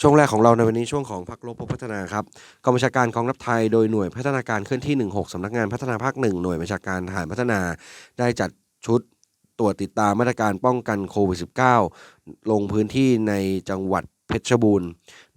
ช่วงแรกของเราในวันนี้ช่วงของพักลบพัฒนาครับกองบัญชาการกองทัพไทยโดยหน่วยพัฒนาการเคลื่อนที่ 16สำนักงานพัฒนาภาคหนึ่งหน่วยบัญชาการทหารพัฒนาได้จัดชุดตรวจติดตามมาตรการป้องกันโควิด -19 ลงพื้นที่ในจังหวัดเพชรบูรณ์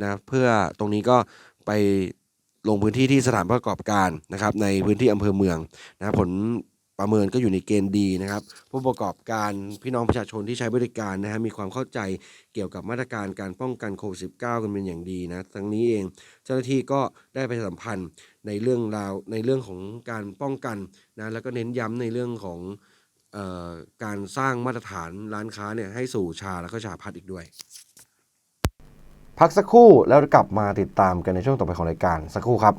นะเพื่อตรงนี้ก็ไปลงพื้นที่ที่สถานประกอบการนะครับในพื้นที่อำเภอเมืองนะผล ประเมินก็อยู่ในเกณฑ์ดีนะครับ ผู้ประกอบการพี่น้องประชาชนที่ใช้บริการนะฮะมีความเข้าใจเกี่ยวกับมาตรการการป้องกันโควิด -19 กันเป็นอย่างดีนะทั้งนี้เองเจ้าหน้าที่ก็ได้ไปสัมพันธ์ในเรื่องราวในเรื่องของการป้องกันนะแล้วก็เน้นย้ำในเรื่องของออการสร้างมาตรฐานร้านค้าเนี่ยให้สู่ชาแล้วก็ชาพัฒน์อีกด้วย พักสักครู่แล้วกลับมาติดตามกันในช่วงต่อไปของรายการสักครู่ครับ